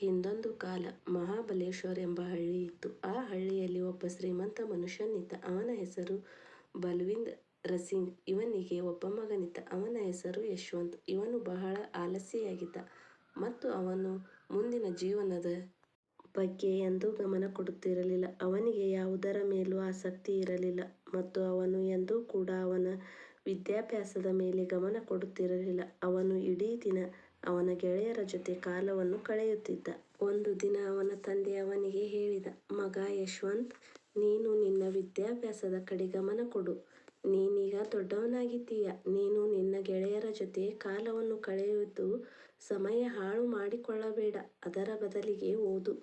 ಹಿಂದೊಂದು ಕಾಲ ಮಹಾಬಲೇಶ್ವರ್ ಎಂಬ ಹಳ್ಳಿ ಇತ್ತು. ಆ ಹಳ್ಳಿಯಲ್ಲಿ ಒಬ್ಬ ಶ್ರೀಮಂತ ಮನುಷ್ಯನಿದ್ದ. ಅವನ ಹೆಸರು ಬಲ್ವಿಂದ್ ರಸಿಂಗ್ ಇವನಿಗೆ ಒಬ್ಬ ಮಗನಿದ್ದ. ಅವನ ಹೆಸರು ಯಶವಂತ್. ಇವನು ಬಹಳ ಆಲಸಿಯಾಗಿದ್ದ ಮತ್ತು ಅವನು ಮುಂದಿನ ಜೀವನದ ಬಗ್ಗೆ ಎಂದೂ ಗಮನ ಕೊಡುತ್ತಿರಲಿಲ್ಲ. ಅವನಿಗೆ ಯಾವುದರ ಮೇಲೂ ಆಸಕ್ತಿ ಇರಲಿಲ್ಲ ಮತ್ತು ಅವನು ಎಂದೂ ಕೂಡ ಅವನ ವಿದ್ಯಾಭ್ಯಾಸದ ಮೇಲೆ ಗಮನ ಕೊಡುತ್ತಿರಲಿಲ್ಲ. ಅವನು ಇಡೀ ದಿನ ಅವನ ಗೆಳೆಯರ ಜೊತೆ ಕಾಲವನ್ನು ಕಳೆಯುತ್ತಿದ್ದ. ಒಂದು ದಿನ ಅವನ ತಂದೆ ಅವನಿಗೆ ಹೇಳಿದ, ಮಗ ಯಶವಂತ್, ನೀನು ನಿನ್ನ ವಿದ್ಯಾಭ್ಯಾಸದ ಕಡೆ ಗಮನ ಕೊಡು. ನೀನೀಗ ದೊಡ್ಡವನಾಗಿದ್ದೀಯ. ನೀನು ನಿನ್ನ ಗೆಳೆಯರ ಜೊತೆ ಕಾಲವನ್ನು ಕಳೆದು ಸಮಯ ಹಾಳು ಮಾಡಿಕೊಳ್ಳಬೇಡ. ಅದರ ಬದಲಿಗೆ ಓದು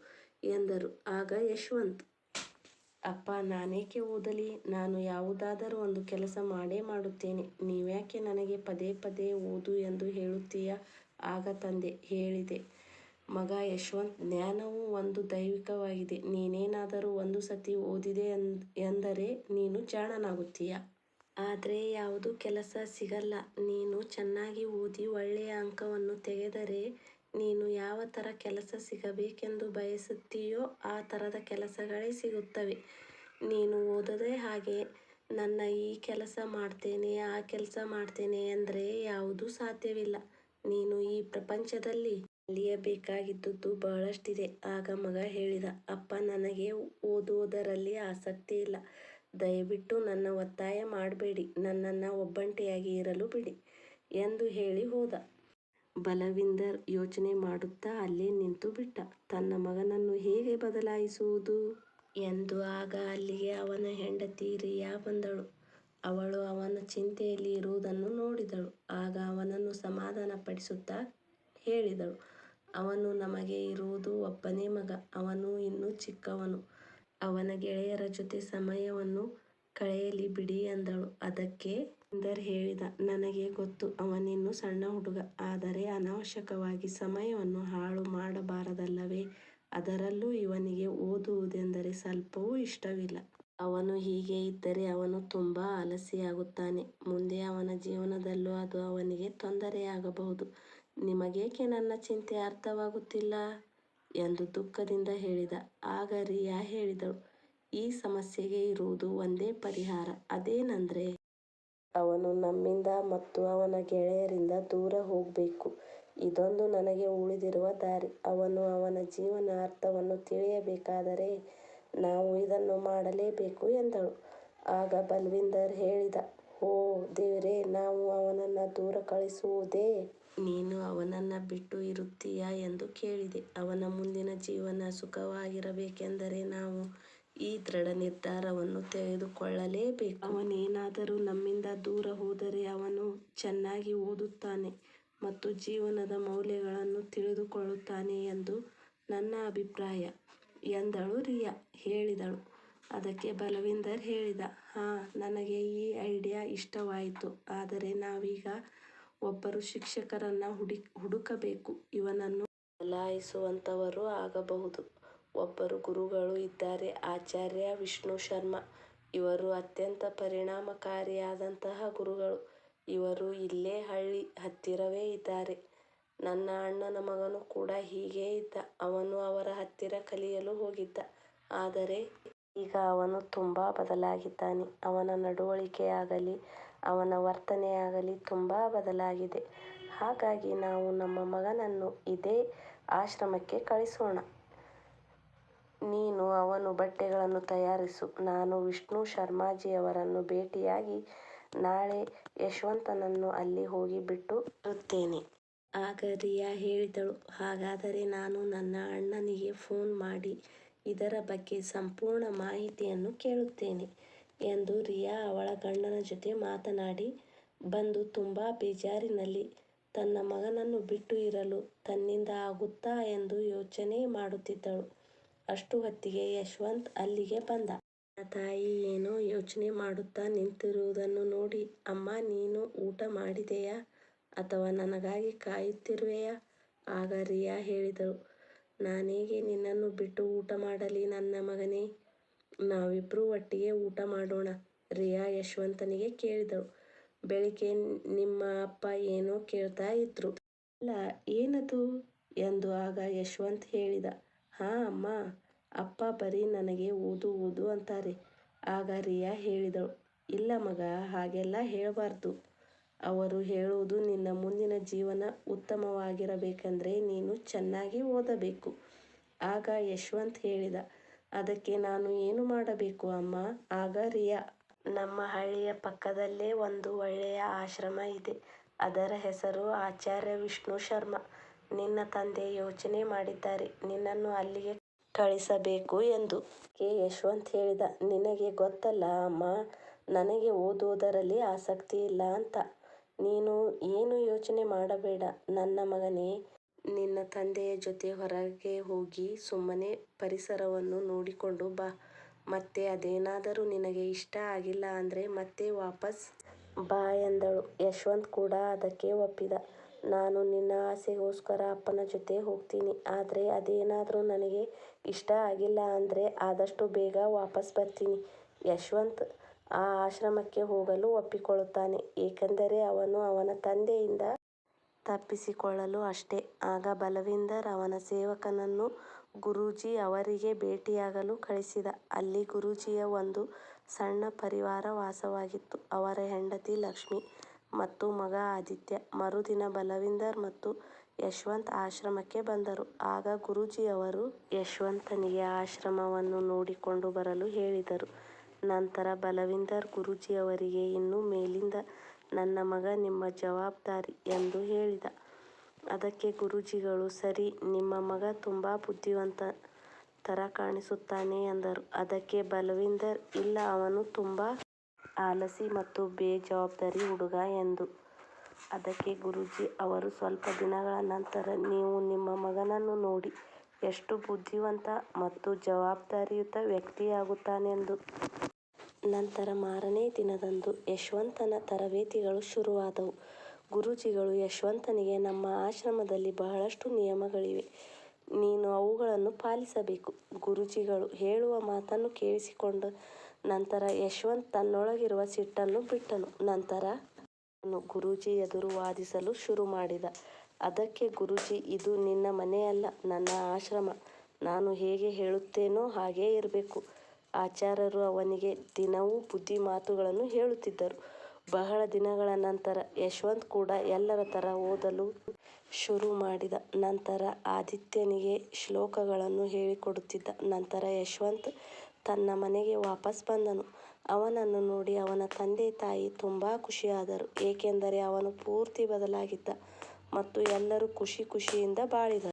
ಎಂದರು. ಆಗ ಯಶವಂತ್, "ಅಪ್ಪ, ನಾನೇಕೆ ಓದಲಿ. ನಾನು ಯಾವುದಾದರೂ ಒಂದು ಕೆಲಸ ಮಾಡೇ ಮಾಡುತ್ತೇನೆ. ನೀವ್ಯಾಕೆ ನನಗೆ ಪದೇ ಪದೇ ಓದು ಎಂದು ಹೇಳುತ್ತೀಯ. ಆಗ ತಂದೆ ಹೇಳಿದೆ, ಮಗ ಯಶವಂತ್, ಜ್ಞಾನವು ಒಂದು ದೈವಿಕವಾಗಿದೆ. ನೀನೇನಾದರೂ ಒಂದು ಸತಿ ಓದಿದೆ ಎಂದರೆ ನೀನು ಜಾಣನಾಗುತ್ತೀಯ. ಆದರೆ ಯಾವುದೂ ಕೆಲಸ ಸಿಗಲ್ಲ. ನೀನು ಚೆನ್ನಾಗಿ ಓದಿ ಒಳ್ಳೆಯ ಅಂಕವನ್ನು ತೆಗೆದರೆ ನೀನು ಯಾವ ಥರ ಕೆಲಸ ಸಿಗಬೇಕೆಂದು ಬಯಸುತ್ತೀಯೋ ಆ ಥರದ ಕೆಲಸಗಳೇ ಸಿಗುತ್ತವೆ. ನೀನು ಓದದೆ ಹಾಗೆ ನನ್ನ ಈ ಕೆಲಸ ಮಾಡ್ತೇನೆ, ಆ ಕೆಲಸ ಮಾಡ್ತೇನೆ ಅಂದರೆ ಯಾವುದೂ ಸಾಧ್ಯವಿಲ್ಲ. ನೀನು ಈ ಪ್ರಪಂಚದಲ್ಲಿ ಕಲಿಯಬೇಕಾಗಿದ್ದುದು ಬಹಳಷ್ಟಿದೆ. ಆಗ ಮಗ ಹೇಳಿದ, ಅಪ್ಪ ನನಗೆ ಓದುವುದರಲ್ಲಿ ಆಸಕ್ತಿ ಇಲ್ಲ. ದಯವಿಟ್ಟು ನನ್ನ ಒತ್ತಾಯ ಮಾಡಬೇಡಿ. ನನ್ನನ್ನು ಒಬ್ಬಂಟಿಯಾಗಿ ಇರಲು ಬಿಡಿ ಎಂದು ಹೇಳಿ ಹೋದ. ಬಲವಿಂದರ್ ಯೋಚನೆ ಮಾಡುತ್ತಾ ಅಲ್ಲೇ ನಿಂತು ಬಿಟ್ಟ. ತನ್ನ ಮಗನನ್ನು ಹೇಗೆ ಬದಲಾಯಿಸುವುದು ಎಂದು. ಆಗ ಅಲ್ಲಿಗೆ ಅವನ ಹೆಂಡತಿ ರಿಯಾ ಬಂದಳು. ಅವಳು ಅವನ ಚಿಂತೆಯಲ್ಲಿ ಇರುವುದನ್ನು ನೋಡಿದಳು. ಆಗ ಅವನನ್ನು ಸಮಾಧಾನಪಡಿಸುತ್ತಾ ಹೇಳಿದಳು, ಅವನು ನಮಗೆ ಇರುವುದು ಒಬ್ಬನೇ ಮಗ. ಅವನು ಇನ್ನೂ ಚಿಕ್ಕವನು. ಅವನ ಗೆಳೆಯರ ಜೊತೆ ಸಮಯವನ್ನು ಕಳೆಯಲಿ ಬಿಡಿ ಎಂದಳು. ಅದಕ್ಕೆ ಇಂದರ್ ಹೇಳಿದ, ನನಗೆ ಗೊತ್ತು ಅವನಿನ್ನು ಸಣ್ಣ ಹುಡುಗ. ಆದರೆ ಅನವಶ್ಯಕವಾಗಿ ಸಮಯವನ್ನು ಹಾಳು ಮಾಡಬಾರದಲ್ಲವೇ. ಅದರಲ್ಲೂ ಇವನಿಗೆ ಓದುವುದೆಂದರೆ ಸ್ವಲ್ಪವೂ ಇಷ್ಟವಿಲ್ಲ. ಅವನು ಹೀಗೆ ಇದ್ದರೆ ಅವನು ತುಂಬಾ ಆಲಸಿಯಾಗುತ್ತಾನೆ. ಮುಂದೆ ಅವನ ಜೀವನದಲ್ಲೂ ಅದು ಅವನಿಗೆ ತೊಂದರೆಯಾಗಬಹುದು. ನಿಮಗೇಕೆ ನನ್ನ ಚಿಂತೆ ಅರ್ಥವಾಗುತ್ತಿಲ್ಲ ಎಂದು ದುಃಖದಿಂದ ಹೇಳಿದ. ಆಗ ರಿಯಾ ಹೇಳಿದಳು, ಈ ಸಮಸ್ಯೆಗೆ ಇರುವುದು ಒಂದೇ ಪರಿಹಾರ. ಅದೇನಂದ್ರೆ ಅವನು ನಮ್ಮಿಂದ ಮತ್ತು ಅವನ ಗೆಳೆಯರಿಂದ ದೂರ ಹೋಗಬೇಕು ಇದೊಂದು ನನಗೆ ಉಳಿದಿರುವ ದಾರಿ. ಅವನು ಅವನ ಜೀವನ ಅರ್ಥವನ್ನು ತಿಳಿಯಬೇಕಾದರೆ ನಾವು ಇದನ್ನು ಮಾಡಲೇಬೇಕು ಎಂದಳು. ಆಗ ಬಲ್ವಿಂದರ್ ಹೇಳಿದ, ಓ ದೇವರೇ, ನಾವು ಅವನನ್ನು ದೂರ ಕಳಿಸುವುದೇ. ನೀನು ಅವನನ್ನ ಬಿಟ್ಟು ಇರುತ್ತೀಯಾ ಎಂದು ಕೇಳಿದೆ. ಅವನ ಮುಂದಿನ ಜೀವನ ಸುಖವಾಗಿರಬೇಕೆಂದರೆ ನಾವು ಈ ದೃಢ ನಿರ್ಧಾರವನ್ನು ತೆಗೆದುಕೊಳ್ಳಲೇಬೇಕು. ಅವನೇನಾದರೂ ನಮ್ಮಿಂದ ದೂರ ಹೋದರೆ ಅವನು ಚೆನ್ನಾಗಿ ಓದುತ್ತಾನೆ ಮತ್ತು ಜೀವನದ ಮೌಲ್ಯಗಳನ್ನು ತಿಳಿದುಕೊಳ್ಳುತ್ತಾನೆ ಎಂದು ನನ್ನ ಅಭಿಪ್ರಾಯ ಎಂದಳು ರಿಯಾ ಹೇಳಿದಳು. ಅದಕ್ಕೆ ಬಲವಿಂದರ್ ಹೇಳಿದ, ಹಾಂ ನನಗೆ ಈ ಐಡಿಯಾ ಇಷ್ಟವಾಯಿತು. ಆದರೆ ನಾವೀಗ ಒಬ್ಬರು ಶಿಕ್ಷಕರನ್ನ ಹುಡುಕಬೇಕು. ಇವನನ್ನು ಬಲಾಯಿಸುವಂಥವರು ಆಗಬಹುದು. ಒಬ್ಬರು ಗುರುಗಳು ಇದ್ದಾರೆ, ಆಚಾರ್ಯ ವಿಷ್ಣು ಶರ್ಮಾ. ಇವರು ಅತ್ಯಂತ ಪರಿಣಾಮಕಾರಿಯಾದಂತಹ ಗುರುಗಳು. ಇವರು ಇಲ್ಲೇ ಹಳ್ಳಿ ಹತ್ತಿರವೇ ಇದ್ದಾರೆ. ನನ್ನ ಅಣ್ಣನ ಮಗನು ಕೂಡ ಹೀಗೇ ಇದ್ದ. ಅವನು ಅವರ ಹತ್ತಿರ ಕಲಿಯಲು ಹೋಗಿದ್ದ. ಆದರೆ ಈಗ ಅವನು ತುಂಬಾ ಬದಲಾಗಿದ್ದಾನೆ. ಅವನ ನಡವಳಿಕೆಯಾಗಲಿ, ಅವನ ವರ್ತನೆಯಾಗಲಿ ತುಂಬಾ ಬದಲಾಗಿದೆ. ಹಾಗಾಗಿ ನಾವು ನಮ್ಮ ಮಗನನ್ನು ಇದೇ ಆಶ್ರಮಕ್ಕೆ ಕಳಿಸೋಣ. ನೀನು ಅವನು ಬಟ್ಟೆಗಳನ್ನು ತಯಾರಿಸು. ನಾನು ವಿಷ್ಣು ಶರ್ಮಾಜಿಯವರನ್ನು ಭೇಟಿಯಾಗಿ ನಾಳೆ ಯಶವಂತನನ್ನು ಅಲ್ಲಿ ಹೋಗಿ ಬಿಟ್ಟು ಬರುತ್ತೇನೆ. ಆಗ ರಿಯಾ ಹೇಳಿದಳು, ಹಾಗಾದರೆ ನಾನು ನನ್ನ ಅಣ್ಣನಿಗೆ ಫೋನ್ ಮಾಡಿ ಇದರ ಬಗ್ಗೆ ಸಂಪೂರ್ಣ ಮಾಹಿತಿಯನ್ನು ಕೇಳುತ್ತೇನೆ ಎಂದು. ರಿಯಾ ಅವಳ ಗಂಡನ ಜೊತೆ ಮಾತನಾಡಿ ಬಂದು ತುಂಬ ಬೇಜಾರಿನಲ್ಲಿ ತನ್ನ ಮಗನನ್ನು ಬಿಟ್ಟು ಇರಲು ತನ್ನಿಂದ ಆಗುತ್ತಾ ಎಂದು ಯೋಚನೆ ಮಾಡುತ್ತಿದ್ದಳು. ಅಷ್ಟು ಹೊತ್ತಿಗೆ ಯಶವಂತ್ ಅಲ್ಲಿಗೆ ಬಂದ. ತಾಯಿ ಏನೋ ಯೋಚನೆ ಮಾಡುತ್ತಾ ನಿಂತಿರುವುದನ್ನು ನೋಡಿ, ಅಮ್ಮ ನೀನು ಊಟ ಮಾಡಿದೆಯಾ ಅಥವಾ ನನಗಾಗಿ ಕಾಯುತ್ತಿರುವೆಯಾ. ಆಗ ರಿಯಾ ಹೇಳಿದಳು, ನಾನೇಗೆ ನಿನ್ನನ್ನು ಬಿಟ್ಟು ಊಟ ಮಾಡಲಿ ನನ್ನ ಮಗನೇ. ನಾವಿಬ್ಬರೂ ಒಟ್ಟಿಗೆ ಊಟ ಮಾಡೋಣ. ರಿಯಾ ಯಶವಂತನಿಗೆ ಕೇಳಿದಳು, ಬೆಳಿಗ್ಗೆ ನಿಮ್ಮ ಅಪ್ಪ ಏನೋ ಕೇಳ್ತಾ ಇದ್ರು. ಅಲ್ಲ ಏನದು ಎಂದು ಆಗ ಯಶವಂತ್ ಹೇಳಿದ. ಹಾ ಅಮ್ಮ ಅಪ್ಪ ಬರೀ ನನಗೆ ಓದು ಓದು ಅಂತಾರೆ. ಆಗ ರಿಯಾ ಹೇಳಿದಳು, ಇಲ್ಲ ಮಗ ಹಾಗೆಲ್ಲ ಹೇಳ್ಬಾರ್ದು. ಅವರು ಹೇಳುವುದು ನಿನ್ನ ಮುಂದಿನ ಜೀವನ ಉತ್ತಮವಾಗಿರಬೇಕೆಂದರೆ ನೀನು ಚೆನ್ನಾಗಿ ಓದಬೇಕು. ಆಗ ಯಶವಂತ್ ಹೇಳಿದ, ಅದಕ್ಕೆ ನಾನು ಏನು ಮಾಡಬೇಕು ಅಮ್ಮ ಆಗ ರಿಯಾ ನಮ್ಮ ಹಳ್ಳಿಯ ಪಕ್ಕದಲ್ಲೇ ಒಂದು ಒಳ್ಳೆಯ ಆಶ್ರಮ ಇದೆ. ಅದರ ಹೆಸರು ಆಚಾರ್ಯ ವಿಷ್ಣು ಶರ್ಮಾ. ನಿನ್ನ ತಂದೆ ಯೋಚನೆ ಮಾಡಿದ್ದಾರೆ ನಿನ್ನನ್ನು ಅಲ್ಲಿಗೆ ಕಳಿಸಬೇಕು ಎಂದು. ಕೆ ಯಶವಂತ್ ಹೇಳಿದ, ನಿನಗೆ ಗೊತ್ತಲ್ಲ ಅಮ್ಮ ನನಗೆ ಓದುವುದರಲ್ಲಿ ಆಸಕ್ತಿ ಇಲ್ಲ ಅಂತ. ನೀನು ಏನು ಯೋಚನೆ ಮಾಡಬೇಡ ನನ್ನ ಮಗನೇ. ನಿನ್ನ ತಂದೆಯ ಜೊತೆ ಹೊರಗೆ ಹೋಗಿ ಸುಮ್ಮನೆ ಪರಿಸರವನ್ನು ನೋಡಿಕೊಂಡು ಬಾ. ಮತ್ತೆ ಅದೇನಾದರೂ ನಿನಗೆ ಇಷ್ಟ ಆಗಿಲ್ಲ ಅಂದ್ರೆ ಮತ್ತೆ ವಾಪಸ್ ಬಾ ಎಂದಳು. ಯಶವಂತ್ ಕೂಡ ಅದಕ್ಕೆ ಒಪ್ಪಿದ. ನಾನು ನಿನ್ನ ಆಸೆಗೋಸ್ಕರ ಅಪ್ಪನ ಜೊತೆ ಹೋಗ್ತೀನಿ. ಆದ್ರೆ ಅದೇನಾದರೂ ನನಗೆ ಇಷ್ಟ ಆಗಿಲ್ಲ ಅಂದ್ರೆ ಆದಷ್ಟು ಬೇಗ ವಾಪಸ್ ಬರ್ತೀನಿ. ಯಶವಂತ್ ಆ ಆಶ್ರಮಕ್ಕೆ ಹೋಗಲು ಒಪ್ಪಿಕೊಳ್ಳುತ್ತಾನೆ. ಏಕೆಂದರೆ ಅವನು ಅವನ ತಂದೆಯಿಂದ ತಪ್ಪಿಸಿಕೊಳ್ಳಲು ಅಷ್ಟೇ. ಆಗ ಬಲವಿಂದರ್ ಅವನ ಸೇವಕನನ್ನು ಗುರೂಜಿ ಅವರಿಗೆ ಭೇಟಿಯಾಗಲು ಕಳಿಸಿದ. ಅಲ್ಲಿ ಗುರೂಜಿಯ ಒಂದು ಸಣ್ಣ ಪರಿವಾರ ವಾಸವಾಗಿತ್ತು. ಅವರ ಹೆಂಡತಿ ಲಕ್ಷ್ಮಿ ಮತ್ತು ಮಗ ಆದಿತ್ಯ. ಮರುದಿನ ಬಲವಿಂದರ್ ಮತ್ತು ಯಶವಂತ್ ಆಶ್ರಮಕ್ಕೆ ಬಂದರು. ಆಗ ಗುರೂಜಿಯವರು ಯಶವಂತನಿಗೆ ಆಶ್ರಮವನ್ನು ನೋಡಿಕೊಂಡು ಬರಲು ಹೇಳಿದರು. ನಂತರ ಬಲವಿಂದರ್ ಗುರೂಜಿಯವರಿಗೆ ಇನ್ನು ಮೇಲಿಂದ ನನ್ನ ಮಗ ನಿಮ್ಮ ಜವಾಬ್ದಾರಿ ಎಂದು ಹೇಳಿದ. ಅದಕ್ಕೆ ಗುರೂಜಿಗಳು, ಸರಿ, ನಿಮ್ಮ ಮಗ ತುಂಬಾ ಬುದ್ಧಿವಂತ ತರ ಕಾಣಿಸುತ್ತಾನೆ ಎಂದರು. ಅದಕ್ಕೆ ಬಲವಿಂದರ್, ಇಲ್ಲ, ಅವನು ತುಂಬಾ ಆಲಸಿ ಮತ್ತು ಬೇಜವಾಬ್ದಾರಿ ಹುಡುಗ ಎಂದು. ಅದಕ್ಕೆ ಗುರೂಜಿ, ಅವರು ಸ್ವಲ್ಪ ದಿನಗಳ ನಂತರ ನೀವು ನಿಮ್ಮ ಮಗನನ್ನು ನೋಡಿ ಎಷ್ಟು ಬುದ್ಧಿವಂತ ಮತ್ತು ಜವಾಬ್ದಾರಿಯುತ ವ್ಯಕ್ತಿಯಾಗುತ್ತಾನೆಂದು. ನಂತರ ಮಾರನೇ ದಿನದಂದು ಯಶವಂತನ ತರಬೇತಿಗಳು ಶುರುವಾದವು. ಗುರೂಜಿಗಳು ಯಶವಂತನಿಗೆ, ನಮ್ಮ ಆಶ್ರಮದಲ್ಲಿ ಬಹಳಷ್ಟು ನಿಯಮಗಳಿವೆ. ನೀನು ಅವುಗಳನ್ನು ಪಾಲಿಸಬೇಕು. ಗುರೂಜಿಗಳು ಹೇಳುವ ಮಾತನ್ನು ಕೇಳಿಸಿಕೊಂಡ ನಂತರ ಯಶವಂತ್ ತನ್ನೊಳಗಿರುವ ಸಿಟ್ಟನ್ನು ಬಿಟ್ಟನು. ನಂತರ ಅವನು ಗುರೂಜಿ ಎದುರು ವಾದಿಸಲು ಶುರು ಮಾಡಿದ. ಅದಕ್ಕೆ ಗುರೂಜಿ, ಇದು ನಿನ್ನ ಮನೆಯಲ್ಲ, ನನ್ನ ಆಶ್ರಮ. ನಾನು ಹೇಗೆ ಹೇಳುತ್ತೇನೋ ಹಾಗೇ ಇರಬೇಕು ಆಚಾರ್ಯರು ಅವನಿಗೆ ದಿನವೂ ಬುದ್ಧಿ ಮಾತುಗಳನ್ನು ಹೇಳುತ್ತಿದ್ದರು. ಬಹಳ ದಿನಗಳ ನಂತರ ಯಶವಂತ್ ಕೂಡ ಎಲ್ಲರ ಥರ ಓದಲು ಶುರು ಮಾಡಿದ. ನಂತರ ಆದಿತ್ಯನಿಗೆ ಶ್ಲೋಕಗಳನ್ನು ಹೇಳಿಕೊಡುತ್ತಿದ್ದ. ನಂತರ ಯಶವಂತ್ ತನ್ನ ಮನೆಗೆ ವಾಪಸ್ ಬಂದನು. ಅವನನ್ನು ನೋಡಿ ಅವನ ತಂದೆ ತಾಯಿ ತುಂಬಾ ಖುಷಿಯಾದರು. ಏಕೆಂದರೆ ಅವನು ಪೂರ್ತಿ ಬದಲಾಗಿದ್ದ ಮತ್ತು ಎಲ್ಲರೂ ಖುಷಿ ಖುಷಿಯಿಂದ ಬಾಳಿದರು.